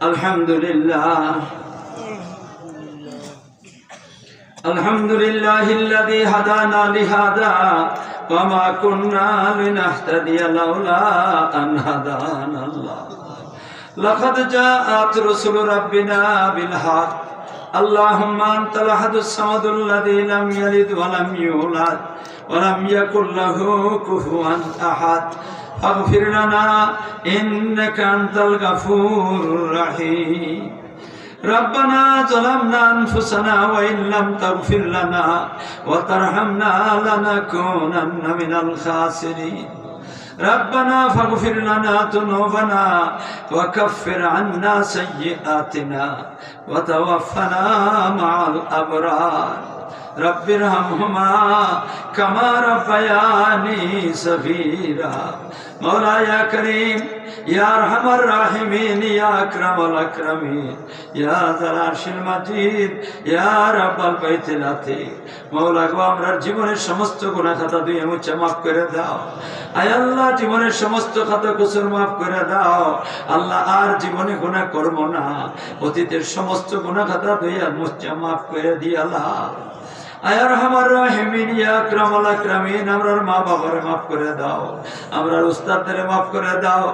আলহামদুলিল্লাহ আলহামদুলিল্লাহ الذي هدانا لهذا وما كنا لنهتدي لولا أن هدانا الله لقد جاءت رسل ربنا بالحق اللهم أنت الأحد الصمد الذي لم يلد ولم يولد ولم يكن له كفوا أحد فاغفر لنا إنك أنت الغفور الرحيم ربنا ظلمنا أنفسنا وإن لم تغفر لنا وترحمنا لنكونن من الخاسرين ربنا فاغفر لنا ذنوبنا وكفر عنا سيئاتنا وتوفنا مع الأبرار রব্বির হামহুমা কমার সবীরা। সগীরা করিম, ইয়া আরহামার গো, আমরা জীবনের সমস্ত গুণা খাতা দিয়ে মুছে maaf করে দাও। আয় আল্লাহ, জীবনের সমস্ত খাতা কুসুর মাফ করে দাও। আল্লাহ, আর জীবনে গুনাহ করব না। অতীতের সমস্ত গুণা খাতা দিয়ে মুচা মাফ করে দিয়ালা আমরার মা বাবারে মাফ করে দাও মাফ করে দাও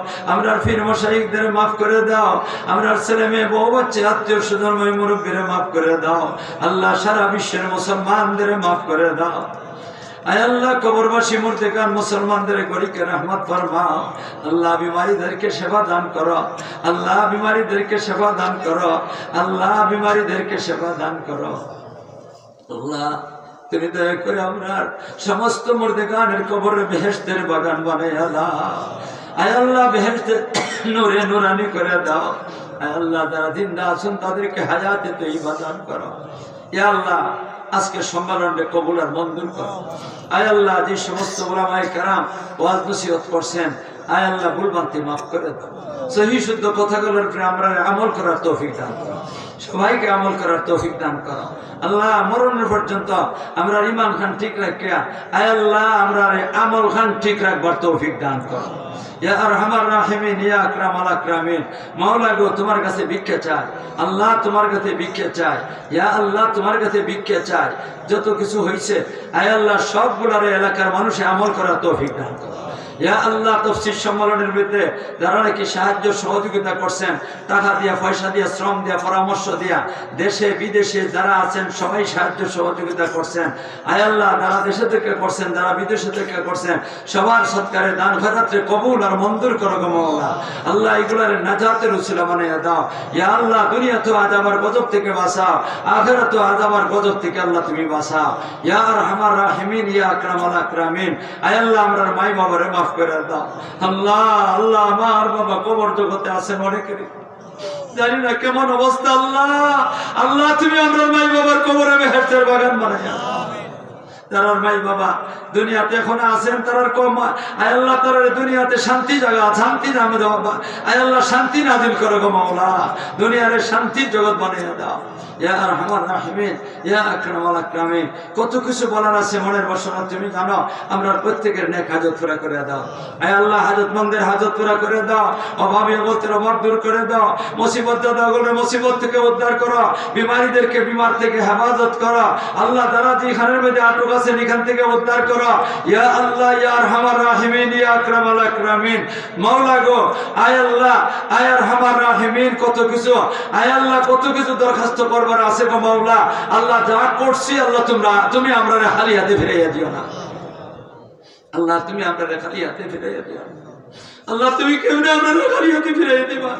মাফ করে দাও আল্লাহ মুসলমানদের মাফ করে দাও। আল্লাহ মুসলমানদের গরিকে রহমত ফরমাও, আল্লাহ বিমারীদেরকে সেবা দান করো, আল্লাহ বিমারীদেরকে সেবা দান করো, আল্লাহ বিমারীদেরকে সেবা দান করো। আল্লাহ, তুমি দয়া করে আমরা সমস্ত মুর্দেগানের কবরে বেহেস্তের বাগান বানাই আল্লাহ আয় আল্লাহ বেহেস্তের নূরে নুরানি করে দাও। আয় আল্লাহ, যারা জিন্দা আছেন তাদেরকে হায়াতে তো ইবাদান করো। ইয়া আল্লাহ, আজকে সম্মেলনটা কবুল আর মঞ্জুর করো। আয় আল্লাহ, যে সমস্ত ওলামাই কারাম ওয়াজ নসিহত করছেন, আয় আল্লাহ ভুলবান্তি মাফ করে দাও। সহি শুদ্ধ কথাগুলোর উপরে আমরা আমল করার তৌফিক দান করো। সবাইকে আমল করার তৌফিক দান করো। আল্লাহ মরণের পর্যন্ত আমরা ইমান খান ঠিক রাখিয়া, আয় আল্লাহ আমরা আমল খান ঠিক রাখবার তৌফিক দান করো। ইয়া তোমার কাছে আল্লাহ তোমার কাছে ইয়া আল্লাহ তোমার কাছে যত কিছু হয়েছে আয় আল্লাহ সবগুলার এলাকার মানুষে আমল করার তৌফিক দান করো। ইয়া আল্লাহ, তফসির সম্মেলনের বিরুদ্ধে যারা নাকি সাহায্য সহযোগিতা করছেন, টাকা দিয়া, পয়সা দিয়া, শ্রম দিয়া, পরামর্শ দিয়া দেশে, বিদেশে যারা আছেন, সবাই সাহায্য সহযোগিতা করছেন। আয় আল্লাহ, যারা দেশে থেকে করছেন, যারা বিদেশে থেকে করছেন, সবার সৎকারে দান খরাত্রে কবুল আর মঞ্জুর করো গো আল্লাহ এগুলার নাজাতের উচিলা বানিয়ে দাও। ইয়া আল্লাহ, দুনিয়া তো আজ আমার গজব থেকে বাঁচাও, আখেরা তো আজ আমার গজব থেকে আল্লাহ তুমি বাঁচাও। ইয়া আর হামার রাহিমিন, ইয়া আকরাম আল আকরামিন। আয় আল্লাহ আমরার মাই বাবারে মাফ করে দাও আল্লাহ আল্লাহ, আমার বাবা কবর জগতে আছেন অনেকেরই জানি না কেমন অবস্থা, আল্লাহ। আল্লাহ, তুমি আমার মাই বাবার কবরে মেহেরতের বাগান বানাইয়া তারার মাই বাবা, দুনিয়াতে এখন আছেন, তারার কম আয় আল্লাহ, তারার দুনিয়াতে শান্তি জায়গা শান্তি নামে দাও বাবা আয় আল্লাহ, শান্তি নাজিল করো গো মাওলা। দুনিয়ারে শান্তির জগৎ বানিয়ে দাও। কত কিছু বলার আছে মনের বাসনা, তুমি জানো। আমরা প্রত্যেকের নেক হাজত পুরা করে দাও। আয় আল্লাহ হাজত মন্দের হাজত পুরা করে দাও। অভাবী অবস্থার অভাব দূর করে দাও। মুসিবত দাদাগুলো মুসিবত থেকে উদ্ধার করো। বিমারীদেরকে বিমার থেকে হেফাজত করো। আল্লাহ তারা যেখানের মধ্যে আটক আছেন, এখান থেকে উদ্ধার করো। ইয়া আল্লাহ, ইয়া আরহামার রাহিমিন, ইয়া আকরামাল আকরামিন। মাওলা গো, আয় আল্লাহ, আয় আরহামার রাহিমিন, কত কিছু, আয় আল্লাহ, কত কিছু দরখাস্ত করবার আছে গো মাওলা। আল্লাহ যা করছি, আল্লাহ তোমরা, তুমি আমরা খালি হাতে ফিরাইয়া দিও না। আল্লাহ, তুমি আমরা খালি হাতে ফিরাইয়া দিও না। আল্লাহ, তুমি কেমনে আমরা খালি ফিরে যেতে দিবা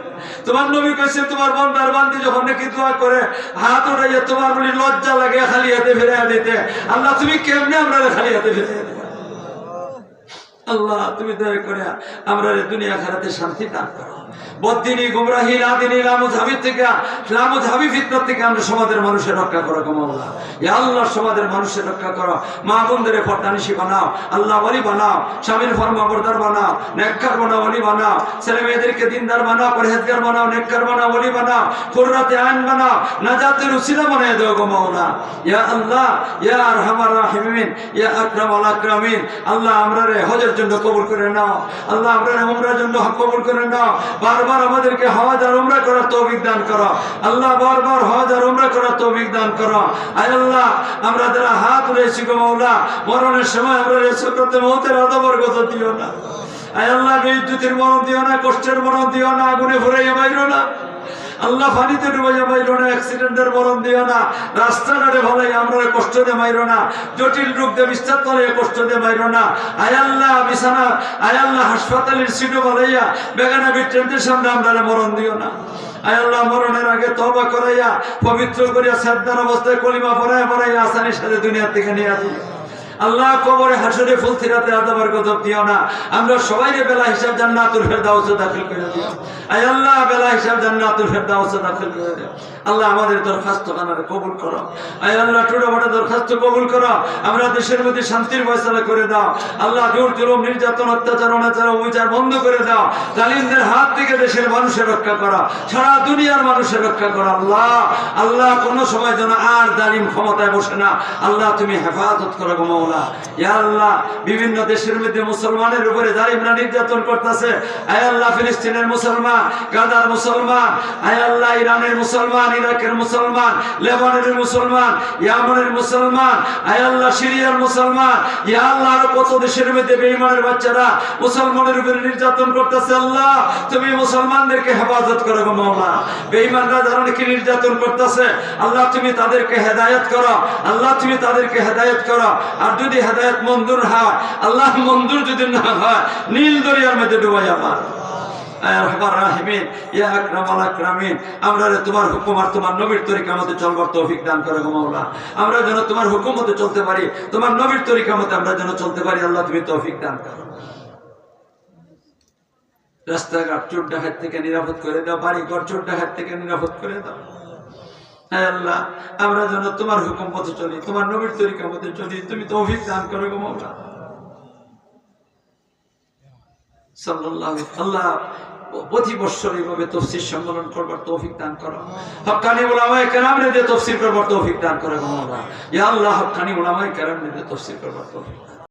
তোমার নবী কইছে, তোমার বন্দার বান্ধি যখন নাকি দোয়া করে, হাত উঠাইয়া তোমার বলি লজ্জা লাগে খালি হাতে ফিরে দিতে। আল্লাহ, তুমি কেমনে আমরা খালি হাতে ফিরে আল্লাহ, তুমি দয়া করে আমরা দুনিয়া খারাতে শান্তি দান করো। বদিনী গুমরাহি লাদিনী লামুজ হাবিব থেকে লামুজ হাবিব ফিতনার থেকে আমরা সমাজের মানুষের রক্ষা করো কমাল্লাহ ইয়া আল্লাহ, সমাজের মানুষের রক্ষা করো। মা বোনদের ফরদানিশি বানাও, আল্লাহ ওলি বানাও, স্বামীর ফরমা বরদার বানাও, নেককার বানাও, ওলি বানাও, ছেলে মেয়েদেরকে দিনদার বানাও, পরহেজগার বানাও, নেককার বানাও, ওলি বানাও, কুররাতে আইন বানাও, নাজাতের উসিলা বানিয়ে দাও গো মাওলা। ইয়া আল্লাহ, ইয়া আরহামার রাহিমিন, ইয়া আকরাম আল আকরামিন, আল্লাহ আমরা রে হজের জন্য কবুল করে নাও। আল্লাহ, আমরা রে উমরার জন্য কবুল করে নাও। বারবার আমাদেরকে হজ আর উমরা করার তৌফিক দান করো। আল্লাহ, বারবার হজ আর উমরা করার তৌফিক দান করো। আয় আল্লাহ, আমরা যারা হাত রয়েছি গো মাওলা, মরণের সময় আমরা রেসল করতে মৌতের অদবর্গত দিও না। আয় আল্লাহ বিদ্যুতের মরণ দিও না, কষ্টের মরণ দিও না, আগুনে ফুরাইয়া বাইরো না। আল্লাহ পানিতে ডুবাইয়া মাইরো না অ্যাক্সিডেন্টের মরণ দিও না। রাস্তাঘাটে ভালাই আমরা কষ্ট দিয়ে মাইরো না। জটিল রূপ দিয়ে বিস্তার করে কষ্ট দিয়ে মাইরো না। আয়াল্লাহ বিছানা আয়াল্লাহ হাসপাতালের সিটও ভালাইয়া, বেগানা বিট্রেন্টের সামনে আমরা মরণ দিও না। আয়াল্লাহ মরণের আগে তবা করাইয়া, পবিত্র করিয়া শ্রদ্ধার অবস্থায় কলিমা পড়াইয়া পড়াইয়া আসানির সাথে দুনিয়ার থেকে নিয়ে আসি আল্লাহ কবরে হাসরে ফুল থিরাতে আদাবার গজব দিও না। আমরা সবাই বেলা হিসাব জান্নাতুল ফেরদাউসে দাখিল করে দিও। আয় আল্লাহ, বেলা হিসাব জান্নাতুল ফেরদাউসে দাখিল করে দিও। আল্লাহ আমাদের দরখাস্ত কানারে কবুল করো। আয় আল্লাহ টুডো বড় দরখাস্ত কবুল করো। আমরা দেশের মধ্যে শান্তির ফয়সালা করে দাও। আল্লাহ জোর জুলুম, নির্যাতন, অত্যাচার, অনাচার, অবিচার বন্ধ করে দাও। জালিমদের হাত থেকে দেশের মানুষের রক্ষা করো। সারা দুনিয়ার মানুষের রক্ষা করো। আল্লাহ আল্লাহ কোন সময় যেন আর জালিম ক্ষমতায় বসে না। আল্লাহ তুমি হেফাজত করো গো বিভিন্ন দেশের মধ্যে মুসলমানের উপরে নির্যাতন করতেছে আল্লাহ, ফিলিস্তিনের মুসলমান গাদার মুসলমান ইরানের মুসলমান, ইরাকের মুসলমান মুসলমান, ইয়ামনের মুসলমান সিরিয়ার মুসলমান আরও কত দেশের মধ্যে বাচ্চারা মুসলমানের উপরে নির্যাতন করতেছে, আল্লাহ, তুমি মুসলমানদেরকে হেফাজত করো গো মাওলা। বেঈমানরা যারা নাকি নির্যাতন করতেছে, আল্লাহ, তুমি তাদেরকে হেদায়েত করো, আল্লাহ, তুমি তাদেরকে হেদায়েত করো। আর যদি হেদায়েত মঞ্জুর হয়, আল্লাহ মঞ্জুর যদি না হয়, নীল দরিয়ার মধ্যে ডুবাই আমার। রাস্তাঘাট চোর ডাকাত থেকে নিরাপদ করে দাও বাড়ি ঘর চোর ডাকাত থেকে নিরাপদ করে দাও। হ্যাঁ আল্লাহ, আমরা যেন তোমার হুকুম মতে চলি, তোমার নবীর তরিকা মতে চলি, তুমি তৌফিক দান করো গো মাওলা সাল্লাল্লাহু আল্লাহ প্রতি বছর এইভাবে তফসির সম্মেলন করবার তৌফিক দান করো। হক্কানি ওলামায়ে কেরাম রে দিয়ে তফসির করবার তৌফিক দান করো ইয়া আল্লাহ হক্কানি ওলামায়ে কেরাম রে দিয়ে তফসির করবার তৌফিক দান